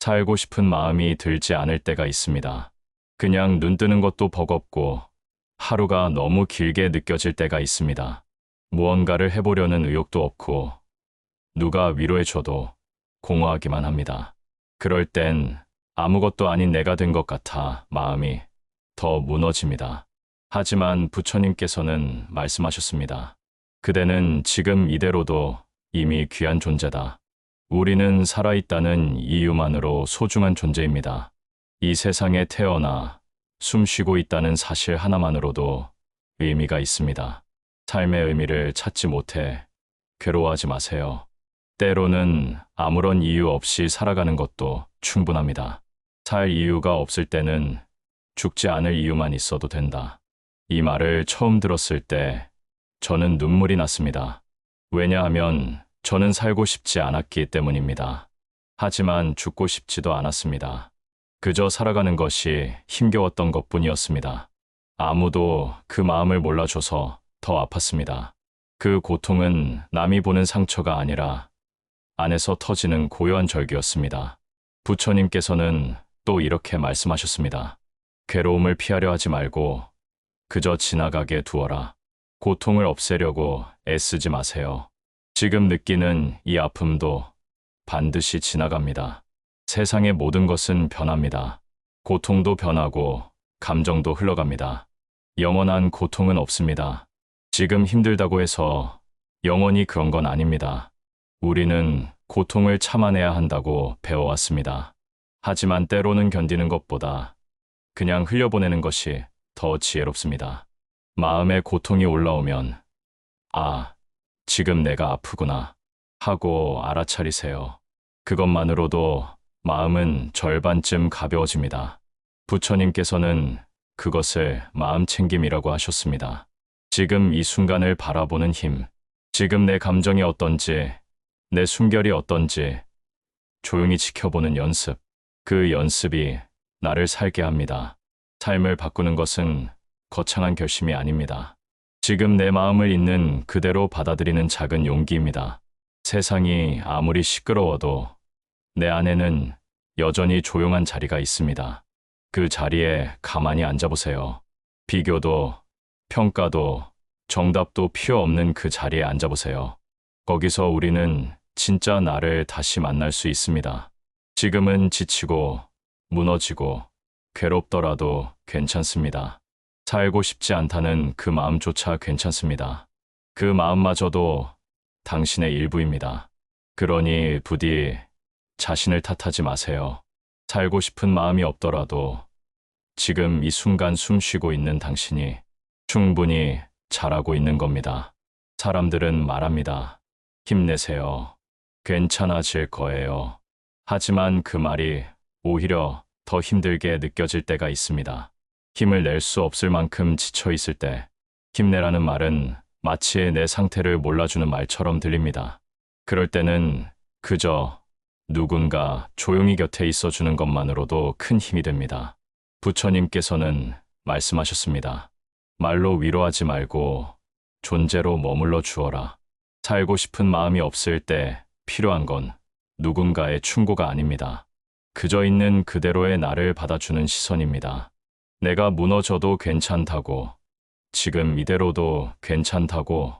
살고 싶은 마음이 들지 않을 때가 있습니다. 그냥 눈 뜨는 것도 버겁고 하루가 너무 길게 느껴질 때가 있습니다. 무언가를 해보려는 의욕도 없고 누가 위로해줘도 공허하기만 합니다. 그럴 땐 아무것도 아닌 내가 된 것 같아 마음이 더 무너집니다. 하지만 부처님께서는 말씀하셨습니다. 그대는 지금 이대로도 이미 귀한 존재다. 우리는 살아있다는 이유만으로 소중한 존재입니다. 이 세상에 태어나 숨 쉬고 있다는 사실 하나만으로도 의미가 있습니다. 삶의 의미를 찾지 못해 괴로워하지 마세요. 때로는 아무런 이유 없이 살아가는 것도 충분합니다. 살 이유가 없을 때는 죽지 않을 이유만 있어도 된다. 이 말을 처음 들었을 때 저는 눈물이 났습니다. 왜냐하면 저는 살고 싶지 않았기 때문입니다. 하지만 죽고 싶지도 않았습니다. 그저 살아가는 것이 힘겨웠던 것 뿐이었습니다. 아무도 그 마음을 몰라줘서 더 아팠습니다. 그 고통은 남이 보는 상처가 아니라 안에서 터지는 고요한 절규였습니다. 부처님께서는 또 이렇게 말씀하셨습니다. 괴로움을 피하려 하지 말고 그저 지나가게 두어라. 고통을 없애려고 애쓰지 마세요. 지금 느끼는 이 아픔도 반드시 지나갑니다. 세상의 모든 것은 변합니다. 고통도 변하고 감정도 흘러갑니다. 영원한 고통은 없습니다. 지금 힘들다고 해서 영원히 그런 건 아닙니다. 우리는 고통을 참아내야 한다고 배워왔습니다. 하지만 때로는 견디는 것보다 그냥 흘려보내는 것이 더 지혜롭습니다. 마음에 고통이 올라오면, 아, 지금 내가 아프구나 하고 알아차리세요. 그것만으로도 마음은 절반쯤 가벼워집니다. 부처님께서는 그것을 마음 챙김이라고 하셨습니다. 지금 이 순간을 바라보는 힘, 지금 내 감정이 어떤지, 내 숨결이 어떤지 조용히 지켜보는 연습, 그 연습이 나를 살게 합니다. 삶을 바꾸는 것은 거창한 결심이 아닙니다. 지금 내 마음을 있는 그대로 받아들이는 작은 용기입니다. 세상이 아무리 시끄러워도 내 안에는 여전히 조용한 자리가 있습니다. 그 자리에 가만히 앉아보세요. 비교도, 평가도, 정답도 필요 없는 그 자리에 앉아보세요. 거기서 우리는 진짜 나를 다시 만날 수 있습니다. 지금은 지치고, 무너지고, 괴롭더라도 괜찮습니다. 살고 싶지 않다는 그 마음조차 괜찮습니다. 그 마음마저도 당신의 일부입니다. 그러니 부디 자신을 탓하지 마세요. 살고 싶은 마음이 없더라도 지금 이 순간 숨 쉬고 있는 당신이 충분히 잘하고 있는 겁니다. 사람들은 말합니다. 힘내세요. 괜찮아질 거예요. 하지만 그 말이 오히려 더 힘들게 느껴질 때가 있습니다. 힘을 낼 수 없을 만큼 지쳐 있을 때, 힘내라는 말은 마치 내 상태를 몰라주는 말처럼 들립니다. 그럴 때는 그저 누군가 조용히 곁에 있어 주는 것만으로도 큰 힘이 됩니다. 부처님께서는 말씀하셨습니다. 말로 위로하지 말고 존재로 머물러 주어라. 살고 싶은 마음이 없을 때 필요한 건 누군가의 충고가 아닙니다. 그저 있는 그대로의 나를 받아주는 시선입니다. 내가 무너져도 괜찮다고, 지금 이대로도 괜찮다고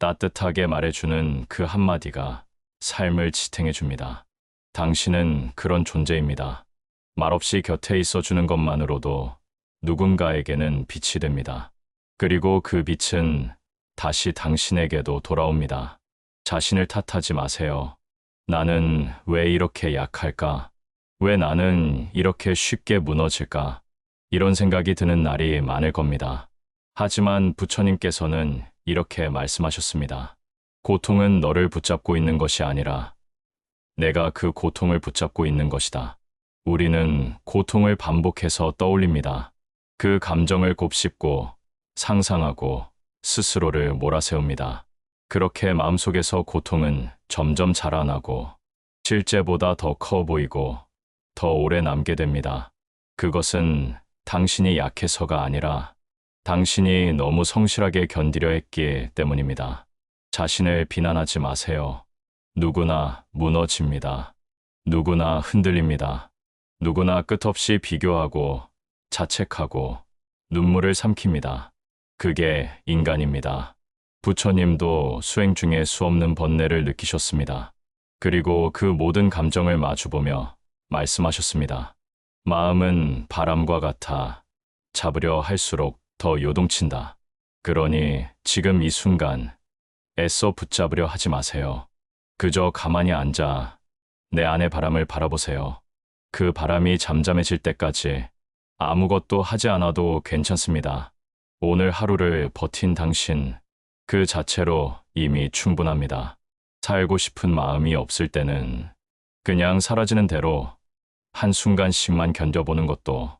따뜻하게 말해주는 그 한마디가 삶을 지탱해줍니다. 당신은 그런 존재입니다. 말없이 곁에 있어주는 것만으로도 누군가에게는 빛이 됩니다. 그리고 그 빛은 다시 당신에게도 돌아옵니다. 자신을 탓하지 마세요. 나는 왜 이렇게 약할까? 왜 나는 이렇게 쉽게 무너질까? 이런 생각이 드는 날이 많을 겁니다. 하지만 부처님께서는 이렇게 말씀하셨습니다. 고통은 너를 붙잡고 있는 것이 아니라 내가 그 고통을 붙잡고 있는 것이다. 우리는 고통을 반복해서 떠올립니다. 그 감정을 곱씹고 상상하고 스스로를 몰아세웁니다. 그렇게 마음속에서 고통은 점점 자라나고 실제보다 더 커 보이고 더 오래 남게 됩니다. 그것은 당신이 약해서가 아니라 당신이 너무 성실하게 견디려 했기 때문입니다. 자신을 비난하지 마세요. 누구나 무너집니다. 누구나 흔들립니다. 누구나 끝없이 비교하고 자책하고 눈물을 삼킵니다. 그게 인간입니다. 부처님도 수행 중에 수없는 번뇌를 느끼셨습니다. 그리고 그 모든 감정을 마주보며 말씀하셨습니다. 마음은 바람과 같아 잡으려 할수록 더 요동친다. 그러니 지금 이 순간 애써 붙잡으려 하지 마세요. 그저 가만히 앉아 내 안의 바람을 바라보세요. 그 바람이 잠잠해질 때까지 아무것도 하지 않아도 괜찮습니다. 오늘 하루를 버틴 당신 그 자체로 이미 충분합니다. 살고 싶은 마음이 없을 때는 그냥 사라지는 대로 한순간씩만 견뎌보는 것도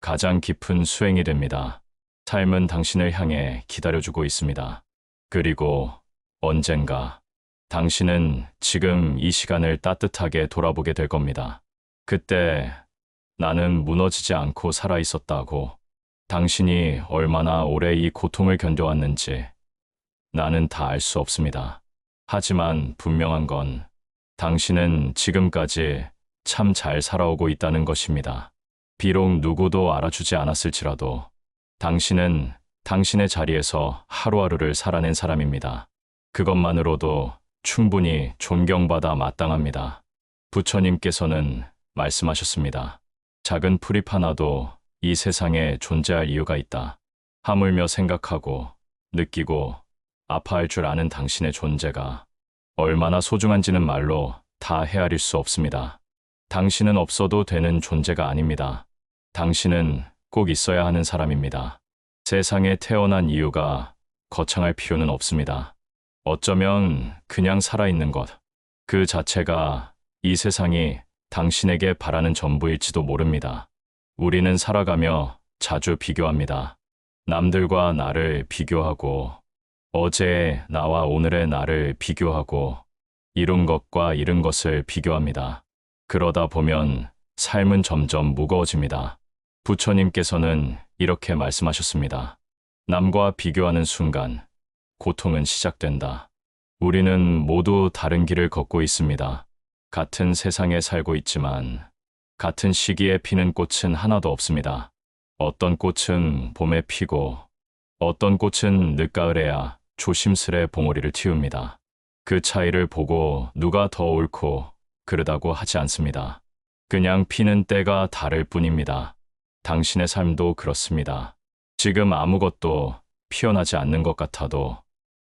가장 깊은 수행이 됩니다. 삶은 당신을 향해 기다려주고 있습니다. 그리고 언젠가 당신은 지금 이 시간을 따뜻하게 돌아보게 될 겁니다. 그때 나는 무너지지 않고 살아 있었다고 당신이 얼마나 오래 이 고통을 견뎌왔는지 나는 다 알 수 없습니다. 하지만 분명한 건 당신은 지금까지 참 잘 살아오고 있다는 것입니다. 비록 누구도 알아주지 않았을지라도 당신은 당신의 자리에서 하루하루를 살아낸 사람입니다. 그것만으로도 충분히 존경받아 마땅합니다. 부처님께서는 말씀하셨습니다. 작은 풀잎 하나도 이 세상에 존재할 이유가 있다. 하물며 생각하고 느끼고 아파할 줄 아는 당신의 존재가 얼마나 소중한지는 말로 다 헤아릴 수 없습니다. 당신은 없어도 되는 존재가 아닙니다. 당신은 꼭 있어야 하는 사람입니다. 세상에 태어난 이유가 거창할 필요는 없습니다. 어쩌면 그냥 살아있는 것, 그 자체가 이 세상이 당신에게 바라는 전부일지도 모릅니다. 우리는 살아가며 자주 비교합니다. 남들과 나를 비교하고 어제의 나와 오늘의 나를 비교하고 이룬 것과 잃은 것을 비교합니다. 그러다 보면 삶은 점점 무거워집니다. 부처님께서는 이렇게 말씀하셨습니다. 남과 비교하는 순간 고통은 시작된다. 우리는 모두 다른 길을 걷고 있습니다. 같은 세상에 살고 있지만 같은 시기에 피는 꽃은 하나도 없습니다. 어떤 꽃은 봄에 피고 어떤 꽃은 늦가을에야 조심스레 봉오리를 틔웁니다. 그 차이를 보고 누가 더 옳고 그르다고 하지 않습니다. 그냥 피는 때가 다를 뿐입니다. 당신의 삶도 그렇습니다. 지금 아무것도 피어나지 않는 것 같아도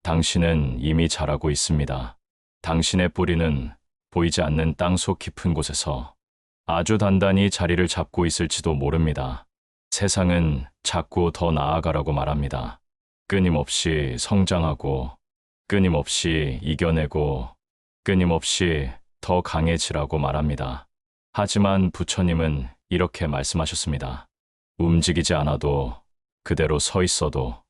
당신은 이미 자라고 있습니다. 당신의 뿌리는 보이지 않는 땅속 깊은 곳에서 아주 단단히 자리를 잡고 있을지도 모릅니다. 세상은 자꾸 더 나아가라고 말합니다. 끊임없이 성장하고, 끊임없이 이겨내고, 끊임없이 더 강해지라고 말합니다. 하지만 부처님은 이렇게 말씀하셨습니다. 움직이지 않아도 그대로 서 있어도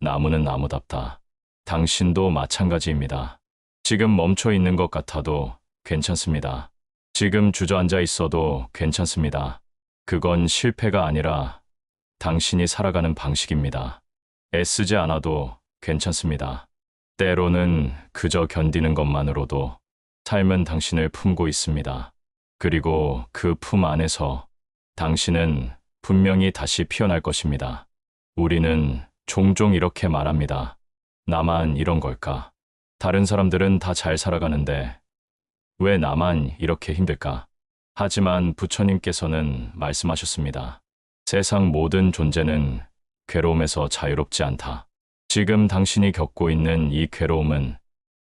나무는 나무답다. 당신도 마찬가지입니다. 지금 멈춰 있는 것 같아도 괜찮습니다. 지금 주저앉아 있어도 괜찮습니다. 그건 실패가 아니라 당신이 살아가는 방식입니다. 애쓰지 않아도 괜찮습니다. 때로는 그저 견디는 것만으로도 삶은 당신을 품고 있습니다. 그리고 그 품 안에서 당신은 분명히 다시 피어날 것입니다. 우리는 종종 이렇게 말합니다. 나만 이런 걸까? 다른 사람들은 다 잘 살아가는데 왜 나만 이렇게 힘들까? 하지만 부처님께서는 말씀하셨습니다. 세상 모든 존재는 괴로움에서 자유롭지 않다. 지금 당신이 겪고 있는 이 괴로움은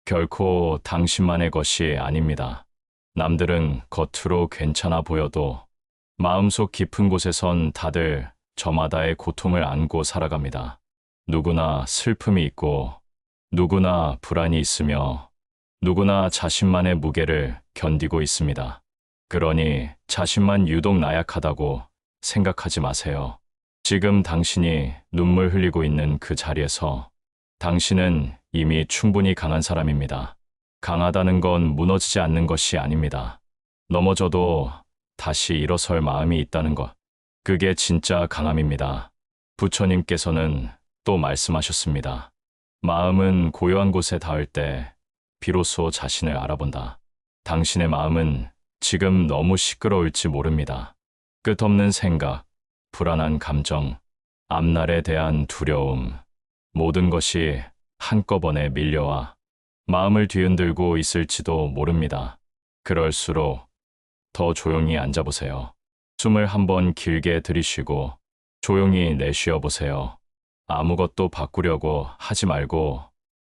결코 당신만의 것이 아닙니다. 남들은 겉으로 괜찮아 보여도 마음속 깊은 곳에선 다들 저마다의 고통을 안고 살아갑니다. 누구나 슬픔이 있고 누구나 불안이 있으며 누구나 자신만의 무게를 견디고 있습니다. 그러니 자신만 유독 나약하다고 생각하지 마세요. 지금 당신이 눈물 흘리고 있는 그 자리에서 당신은 이미 충분히 강한 사람입니다. 강하다는 건 무너지지 않는 것이 아닙니다. 넘어져도 다시 일어설 마음이 있다는 것. 그게 진짜 강함입니다. 부처님께서는 또 말씀하셨습니다. 마음은 고요한 곳에 닿을 때 비로소 자신을 알아본다. 당신의 마음은 지금 너무 시끄러울지 모릅니다. 끝없는 생각, 불안한 감정, 앞날에 대한 두려움, 모든 것이 한꺼번에 밀려와 마음을 뒤흔들고 있을지도 모릅니다. 그럴수록 더 조용히 앉아보세요. 숨을 한번 길게 들이쉬고 조용히 내쉬어 보세요. 아무것도 바꾸려고 하지 말고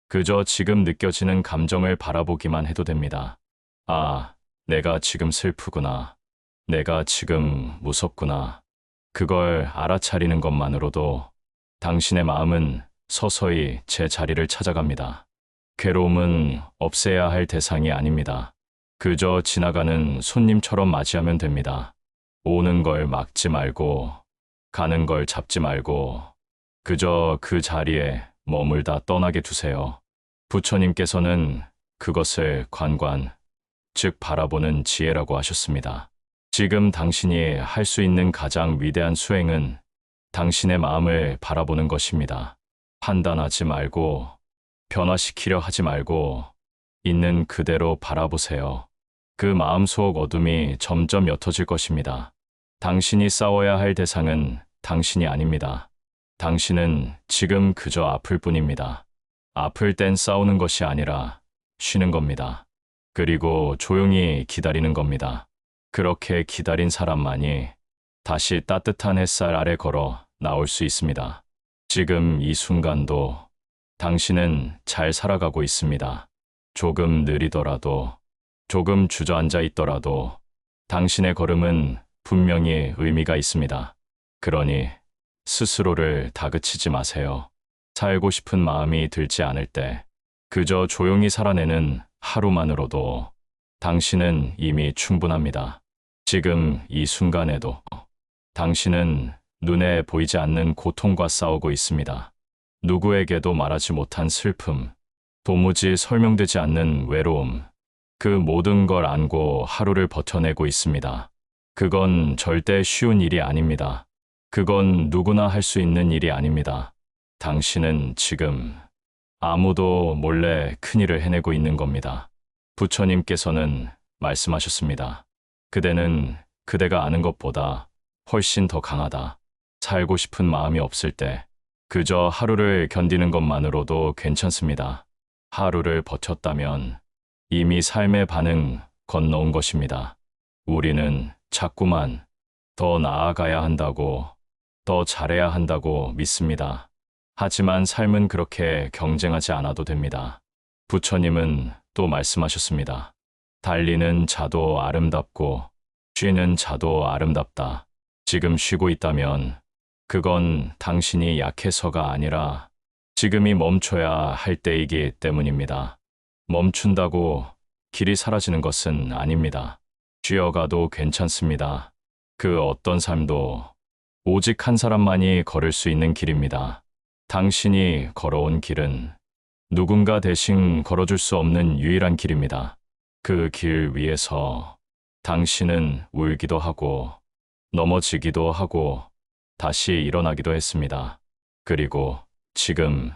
그저 지금 느껴지는 감정을 바라보기만 해도 됩니다. 아, 내가 지금 슬프구나. 내가 지금 무섭구나. 그걸 알아차리는 것만으로도 당신의 마음은 서서히 제 자리를 찾아갑니다. 괴로움은 없애야 할 대상이 아닙니다. 그저 지나가는 손님처럼 맞이하면 됩니다. 오는 걸 막지 말고, 가는 걸 잡지 말고, 그저 그 자리에 머물다 떠나게 두세요. 부처님께서는 그것을 관관, 즉 바라보는 지혜라고 하셨습니다. 지금 당신이 할 수 있는 가장 위대한 수행은 당신의 마음을 바라보는 것입니다. 판단하지 말고, 변화시키려 하지 말고, 있는 그대로 바라보세요. 그 마음속 어둠이 점점 옅어질 것입니다. 당신이 싸워야 할 대상은 당신이 아닙니다. 당신은 지금 그저 아플 뿐입니다. 아플 땐 싸우는 것이 아니라 쉬는 겁니다. 그리고 조용히 기다리는 겁니다. 그렇게 기다린 사람만이 다시 따뜻한 햇살 아래 걸어 나올 수 있습니다. 지금 이 순간도 당신은 잘 살아가고 있습니다. 조금 느리더라도, 조금 주저앉아 있더라도 당신의 걸음은 분명히 의미가 있습니다. 그러니 스스로를 다그치지 마세요. 살고 싶은 마음이 들지 않을 때 그저 조용히 살아내는 하루만으로도 당신은 이미 충분합니다. 지금 이 순간에도 당신은 눈에 보이지 않는 고통과 싸우고 있습니다. 누구에게도 말하지 못한 슬픔, 도무지 설명되지 않는 외로움, 그 모든 걸 안고 하루를 버텨내고 있습니다. 그건 절대 쉬운 일이 아닙니다. 그건 누구나 할 수 있는 일이 아닙니다. 당신은 지금 아무도 몰래 큰일을 해내고 있는 겁니다. 부처님께서는 말씀하셨습니다. 그대는 그대가 아는 것보다 훨씬 더 강하다. 살고 싶은 마음이 없을 때 그저 하루를 견디는 것만으로도 괜찮습니다. 하루를 버텼다면 이미 삶의 반응 건너온 것입니다. 우리는 자꾸만 더 나아가야 한다고, 더 잘해야 한다고 믿습니다. 하지만 삶은 그렇게 경쟁하지 않아도 됩니다. 부처님은 또 말씀하셨습니다. 달리는 자도 아름답고, 쉬는 자도 아름답다. 지금 쉬고 있다면, 그건 당신이 약해서가 아니라 지금이 멈춰야 할 때이기 때문입니다. 멈춘다고 길이 사라지는 것은 아닙니다. 쉬어가도 괜찮습니다. 그 어떤 삶도 오직 한 사람만이 걸을 수 있는 길입니다. 당신이 걸어온 길은 누군가 대신 걸어줄 수 없는 유일한 길입니다. 그 길 위에서 당신은 울기도 하고 넘어지기도 하고 다시 일어나기도 했습니다. 그리고 지금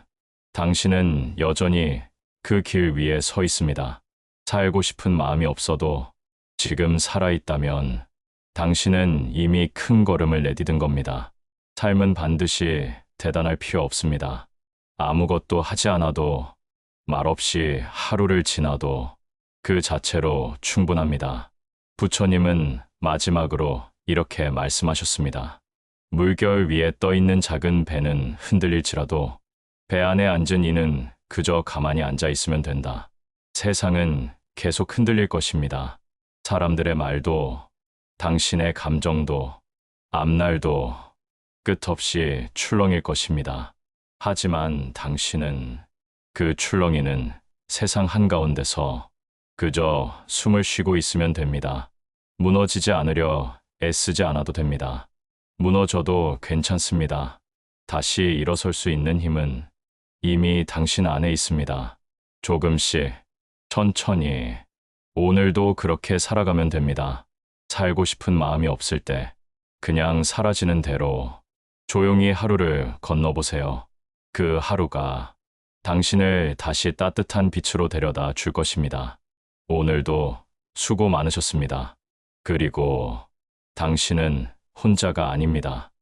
당신은 여전히 그 길 위에 서 있습니다. 살고 싶은 마음이 없어도 지금 살아있다면 당신은 이미 큰 걸음을 내디딘 겁니다. 삶은 반드시 대단할 필요 없습니다. 아무것도 하지 않아도 말없이 하루를 지나도 그 자체로 충분합니다. 부처님은 마지막으로 이렇게 말씀하셨습니다. 물결 위에 떠 있는 작은 배는 흔들릴지라도 배 안에 앉은 이는 그저 가만히 앉아 있으면 된다. 세상은 계속 흔들릴 것입니다. 사람들의 말도, 당신의 감정도, 앞날도 끝없이 출렁일 것입니다. 하지만 당신은 그 출렁이는 세상 한가운데서 그저 숨을 쉬고 있으면 됩니다. 무너지지 않으려 애쓰지 않아도 됩니다. 무너져도 괜찮습니다. 다시 일어설 수 있는 힘은 이미 당신 안에 있습니다. 조금씩, 천천히, 오늘도 그렇게 살아가면 됩니다. 살고 싶은 마음이 없을 때, 그냥 사라지는 대로 조용히 하루를 건너보세요. 그 하루가 당신을 다시 따뜻한 빛으로 데려다 줄 것입니다. 오늘도 수고 많으셨습니다. 그리고 당신은 혼자가 아닙니다.